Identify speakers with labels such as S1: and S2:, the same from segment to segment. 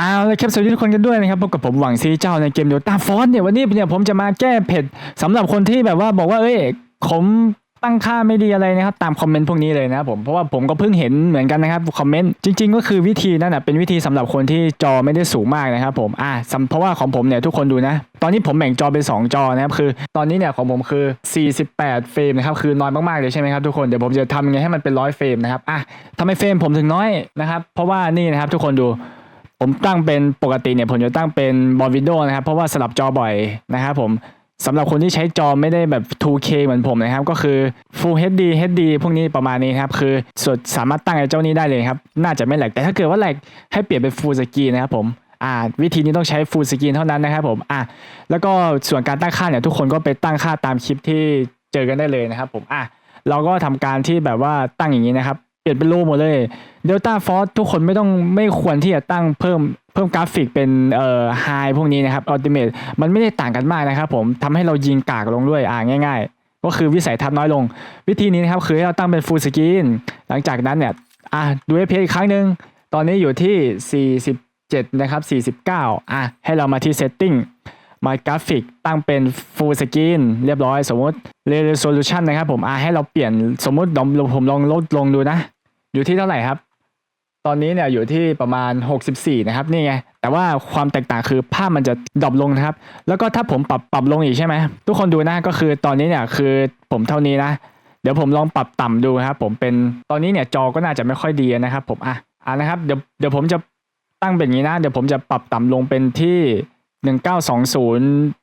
S1: เอาเลยครับสวัสดีทุกคนกันด้วยนะครับพบกับผมหวังซีเจ้าในเกมเดลต้าฟอนเนี่ยวันนี้เนี่ยผมจะมาแก้เผ็ดสำหรับคนที่แบบว่าบอกว่าเอ้ยผมตั้งค่าไม่ดีอะไรนะครับตามคอมเมนต์พวกนี้เลยนะผมเพราะว่าผมก็เพิ่งเห็นเหมือนกันนะครับคอมเมนต์จริง ๆ ก็คือวิธีนั้นนะเป็นวิธีสำหรับคนที่จอไม่ได้สูงมากนะครับผมอ่าสำเพราะว่าของผมเนี่ยทุกคนดูนะ ตอนนี้ผมแบ่งจอเป็น 2 จอนะครับคือ ตอนนี้เนี่ยของผมคือ 48 เฟรมนะครับคือน้อยมากๆเลยใช่ไหมครับทุกคนเดี๋ยวผมจะทำยังไงให้มันเป็นร้อยเฟรมนะครับอะทำไมเฟรมผมถึงน้อยนะครับเพราะว่านี่นะครับทุกคนดู ผมตั้งเป็นปกติเนี่ยผมจะตั้งเป็นบอลวินโดนะครับ เพราะว่าสลับจอบ่อยนะครับผมสำหรับคนที่ใช้จอไม่ได้แบบ 2K เหมือนผมนะครับ ก็คือ Full HD HD พวกนี้ประมาณนี้ครับ คือส่วนสามารถตั้งไอ้เจ้านี้ได้เลยครับ น่าจะไม่แหลกแต่ถ้าเกิดว่าแหลกให้เปลี่ยนเป็น Full Screen นะครับผมอ่าวิธีนี้ต้องใช้ Full Screen เท่านั้นนะครับผมอะแล้วก็ส่วนการตั้งค่าเนี่ยทุกคนก็ไปตั้งค่าตามคลิปที่เจอกันได้เลยนะครับผมอะเราก็ทำการที่แบบว่าตั้งอย่างนี้นะครับ เปลี่ยนเป็นรูปหมดเลย Delta Force ทุกคนไม่ต้องไม่ควรที่จะตั้งเพิ่มเพิ่มกราฟิกเป็นเอ่อ High พวกนี้นะครับ Ultimate มันไม่ได้ต่างกันมากนะครับผมทำให้เรายิงกากลงด้วยอ่าง่าย ๆ ก็คือวิสัยทัศน์น้อยลง วิธีนี้นะครับคือให้เราตั้งเป็น Full Screen หลังจากนั้นเนี่ยอะดู FPS อีกครั้งหนึ่งตอนนี้อยู่ที่ 47 นะครับ 49 อะให้เรามาที่ Setting มากราฟิกตั้งเป็น Full Screen เรียบร้อย สมมติ Resolution นะครับผมอะให้เราเปลี่ยนสมมติลองผมลองลดลงดูนะ อยู่ที่เท่าไหร่ครับ ตอนนี้เนี่ยอยู่ที่ประมาณ 64 นะครับ นี่ไง แต่ว่าความแตกต่างคือภาพมันจะดรอปลงนะครับ แล้วก็ถ้าผมปรับปรับลงอีกใช่ไหมทุกคนดูนะก็คือตอนนี้เนี่ยคือผมเท่านี้นะเดี๋ยวผมลองปรับต่ำดูครับ ผมเป็นตอนนี้เนี่ยจอก็น่าจะไม่ค่อยดีนะครับ ผมอะอะนะครับเดี๋ยวเดี๋ยวผมจะตั้งเป็นอย่างนี้นะ เดี๋ยวผมจะปรับต่ำลงเป็นที่ 1920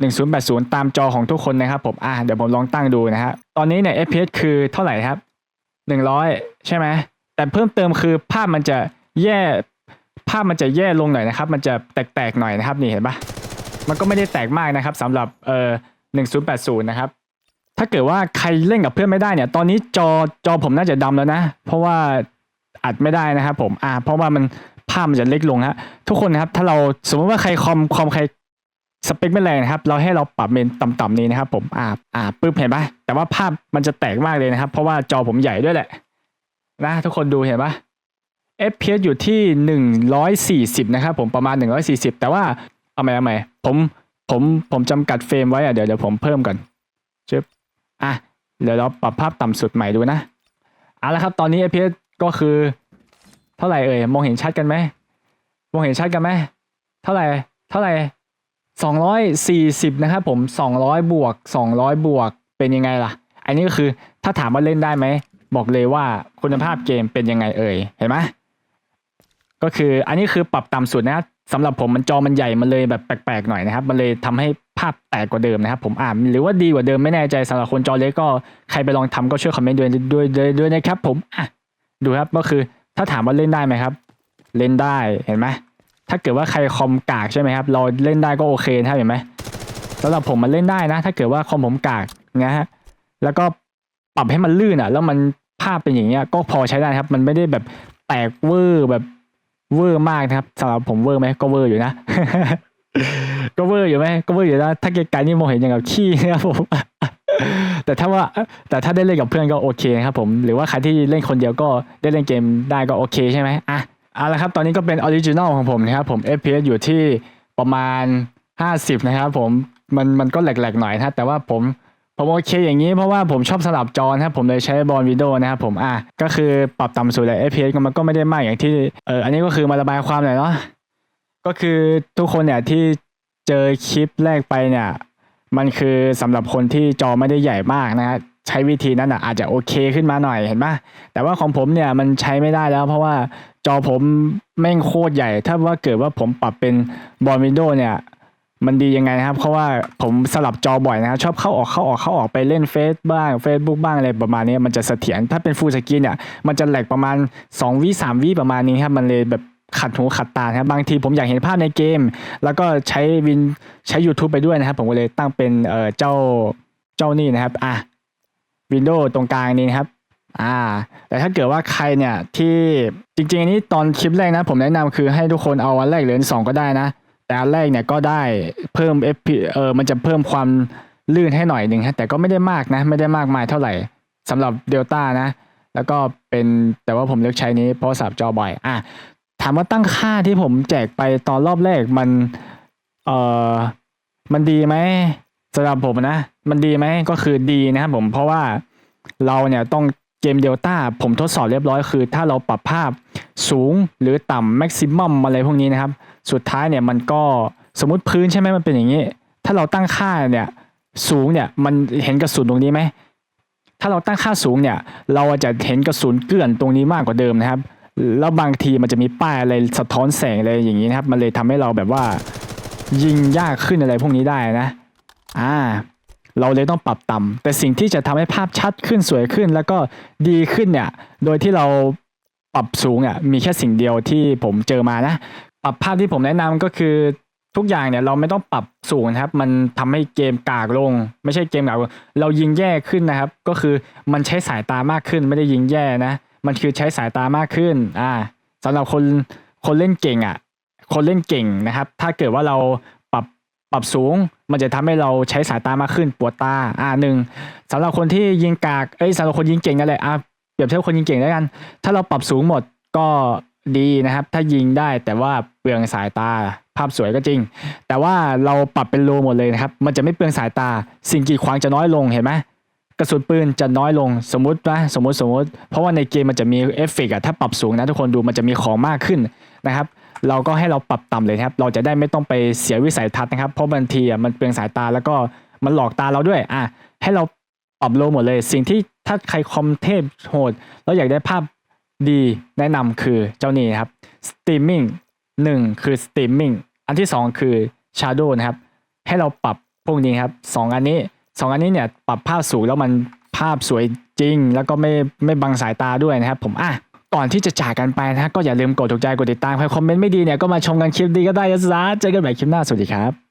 S1: 1080 ตามจอของทุกคนนะครับผม อะเดี๋ยวผมลองตั้งดูนะฮะ ตอนนี้เนี่ย FPS คือเท่าไหร่ครับ 100 ใช่ไหม แต่เพิ่มเติมคือภาพมันจะแย่ ภาพมันจะแย่ลงหน่อยนะครับ มันจะแตกๆหน่อยนะครับ นี่เห็นปะมันก็ไม่ได้แตกมากนะครับสำหรับเอ่อ1080 นะครับ ถ้าเกิดว่าใครเล่นกับเพื่อนไม่ได้เนี่ย ตอนนี้จอจอผมน่าจะดำแล้วนะ เพราะว่าอัดไม่ได้นะครับผม อ่า เพราะว่ามันภาพมันจะเล็กลงฮะทุกคนนะครับถ้าเราสมมติว่าใครคอมคอมใคร สเปคไม่แรงนะครับ เราให้เราปรับเป็นต่ำๆนี้นะครับ ผมอ่าอ่าปึ๊บเห็นปะแต่ว่าภาพมันจะแตกมากเลยนะครับ เพราะว่าจอผมใหญ่ด้วยแหละ นะ ทุกคนดูเห็นปะ FPS อยู่ที่ 140 นะครับ ผมประมาณ 140 แต่ว่าเอาใหม่เอาใหม่ผมผมผมจำกัดเฟรมไว้อะเดี๋ยวเดี๋ยวผมเพิ่มก่อนชึบอะเดี๋ยวเราปรับภาพต่ำสุดใหม่ดูนะเอาละครับ ตอนนี้ FPS ก็คือ เท่าไหร่เอ่ยมองเห็นชัดกันไหมมองเห็นชัดกันไหมเท่าไหร่ เท่าไหร่ 240 นะครับผม 200 บวก 200 บวกเป็นยังไงล่ะ อันนี้ก็คือถ้าถามว่าเล่นได้ไหม บอกเลยว่าคุณภาพเกมเป็นยังไงเอ่ย เห็นไหมก็คืออันนี้คือปรับต่ำสุดนะสำหรับผมมันจอมันใหญ่มันเลยแบบแปลกๆหน่อยนะครับ มันเลยทำให้ภาพแตกกว่าเดิมนะครับ ผมอ่านหรือว่าดีกว่าเดิมไม่แน่ใจสำหรับคนจอเล็กก็ใครไปลองทำก็ช่วยคอมเมนต์ด้วยด้วยด้วยด้วยนะครับ ผมอะดูครับก็คือถ้าถามว่าเล่นได้ไหมครับ เล่นได้เห็นไหม ถ้าเกิดว่าใครคอมกากใช่ไหมครับ เราเล่นได้ก็โอเคนะครับเห็นไหมสำหรับผมมันเล่นได้นะ ถ้าเกิดว่าคอมผมกากนะฮะแล้วก็ปรับให้มันลื่นอะ แล้วมันภาพเป็นอย่างเงี้ยก็พอใช้ได้ครับ มันไม่ได้แบบแตกเวอร์แบบเวอร์มากนะครับสำหรับผมเวอร์ไหมก็เวอร์อยู่นะ ก็เวอร์อยู่ไหมก็เวอร์อยู่นะถ้าไกลๆนี่มองเห็นอย่างกับขี้นะครับผมแต่ถ้าว่าแต่ถ้าได้เล่นกับเพื่อนก็โอเคครับผม หรือว่าใครที่เล่นคนเดียวก็ได้เล่นเกมได้ก็โอเคใช่ไหมอะ เอาละครับ ตอนนี้ก็เป็นออริจินอลของผมนะครับ ผม FPS อยู่ที่ประมาณ 50 นะครับผม มันมันก็แหลกๆหน่อยนะแต่ว่าผมผมโอเคอย่างนี้เพราะว่าผมชอบสลับจอนะครับผมเลยใช้บอลวิดีโอนะครับผมอะก็คือปรับต่ำสุดเลย FPS มันก็ไม่ได้มากอย่างที่เอออันนี้ก็คือมาระบายความหน่อยเนาะก็คือทุกคนเนี่ยที่เจอคลิปแรกไปเนี่ย มันคือสำหรับคนที่จอไม่ได้ใหญ่มากนะฮะ ใช้วิธีนั้นอะอาจจะโอเคขึ้นมาหน่อยเห็นปะแต่ว่าของผมเนี่ยมันใช้ไม่ได้แล้ว เพราะว่าจอผมแม่งโคตรใหญ่ ถ้าว่าเกิดว่าผมปรับเป็นบอลวินโดว์เนี่ยมันดียังไงนะครับ เพราะว่าผมสลับจอบ่อยนะครับชอบเข้าออกเข้าออกเข้าออกไปเล่นเฟซบ้าง Facebook บ้างอะไรประมาณนี้มันจะเสถียรถ้าเป็นฟูลสกรีนเนี่ยมันจะแหลกประมาณ2วิ3วิประมาณนี้ครับมันเลยแบบขัดหูขัดตาครับบางทีผมอยากเห็นภาพในเกม แล้วก็ใช้วินใช้ YouTube ไปด้วยนะครับ ผมก็เลยตั้งเป็นเออเจ้าเจ้านี่นะครับอะ วินโดว์ตรงกลางนี้ครับอ่าแต่ถ้าเกิดว่าใครเนี่ยที่จริงๆอันนี้ตอนคลิปแรกนะ ผมแนะนำคือให้ทุกคนเอาอันแรกหรืออันสองก็ได้นะ แต่อันแรกเนี่ยก็ได้เพิ่ม FP เออมันจะเพิ่มความลื่นให้หน่อยหนึ่งฮะแต่ก็ไม่ได้มากนะ ไม่ได้มากมายเท่าไหร่สำหรับเดลต้านะ แล้วก็เป็นแต่ว่าผมเลือกใช้นี้เพราะสับจอบ่อยอะถามว่าตั้งค่าที่ผมแจกไปตอนรอบแรกมันเออมันดีไหม สำหรับผมนะ มันดีไหมก็คือดีนะครับผมเพราะว่าเราเนี่ยต้องเกมเดลต้าผมทดสอบเรียบร้อยคือ ถ้าเราปรับภาพสูงหรือต่ำแม็กซิมัมอะไรพวกนี้นะครับ สุดท้ายเนี่ยมันก็สมมติพื้นใช่ไหมมันเป็นอย่างนี้ ถ้าเราตั้งค่าเนี่ยสูงเนี่ยมันเห็นกระสุนตรงนี้ไหมถ้าเราตั้งค่าสูงเนี่ย เราจะเห็นกระสุนเกลื่อนตรงนี้มากกว่าเดิมนะครับ แล้วบางทีมันจะมีป้ายอะไรสะท้อนแสงอะไรอย่างนี้นะครับ มันเลยทำให้เราแบบว่ายิงยากขึ้นอะไรพวกนี้ได้นะ อ่า เราเลยต้องปรับต่ำแต่สิ่งที่จะทำให้ภาพชัดขึ้นสวยขึ้น แล้วก็ดีขึ้นเนี่ย โดยที่เราปรับสูงอะมีแค่สิ่งเดียวที่ผมเจอมานะ ปรับภาพที่ผมแนะนำก็คือทุกอย่างเนี่ยเราไม่ต้องปรับสูงนะครับ มันทำให้เกมกากลง ไม่ใช่เกมกากเรายิงแย่ขึ้นนะครับ ก็คือมันใช้สายตามากขึ้น ไม่ได้ยิงแย่นะ มันคือใช้สายตามากขึ้น อ่าสำหรับคนคนเล่นเก่งอะ คนเล่นเก่งนะครับ ถ้าเกิดว่าเรา ปรับสูง มันจะทำให้เราใช้สายตามากขึ้นปวดตาอ่าหนึ่งสำหรับคนที่ยิงกากเอ้ยสำหรับคนยิงเก่งนั่นแหละอะเปรียบเทียบคนยิงเก่งแล้วกัน ถ้าเราปรับสูงหมดก็ดีนะครับ ถ้ายิงได้แต่ว่าเปลืองสายตาภาพสวยก็จริง แต่ว่าเราปรับเป็นโลหมดเลยนะครับ มันจะไม่เปลืองสายตา สิ่งกีดขวางจะน้อยลงเห็นไหมกระสุนปืนจะน้อยลงสมมตินะสมมติสมมติ เพราะว่าในเกมมันจะมีเอฟเฟกต์อะถ้าปรับสูงนะทุกคนดูมันจะมีของมากขึ้นนะครับ เราก็ให้เราปรับต่ำเลยครับ เราจะได้ไม่ต้องไปเสียวิสัยทัศน์นะครับ เพราะบางทีอะมันเปลืองสายตาแล้วก็มันหลอกตาเราด้วยอะให้เราปรับโลหมดเลย สิ่งที่ถ้าใครคอมเทพโหดแล้วอยากได้ภาพดีแนะนำคือเจ้านี้ครับสตรีมมิ่งหนึ่งคือสตรีมมิ่งอันที่สองคือ Shadow นะครับ ให้เราปรับพวกนี้ครับสองอันนี้สองอันนี้เนี่ยปรับภาพสูงแล้วมันภาพสวยจริง แล้วก็ไม่ไม่บังสายตาด้วยนะครับ ผมอะ ก่อนที่จะจากกันไปนะก็อย่าลืมกดถูกใจกดติดตามใครคอมเมนต์ไม่ดีเนี่ยก็มาชมกันคลิปดีก็ได้นะจ๊ะเจอกันใหม่คลิปหน้าสวัสดีครับ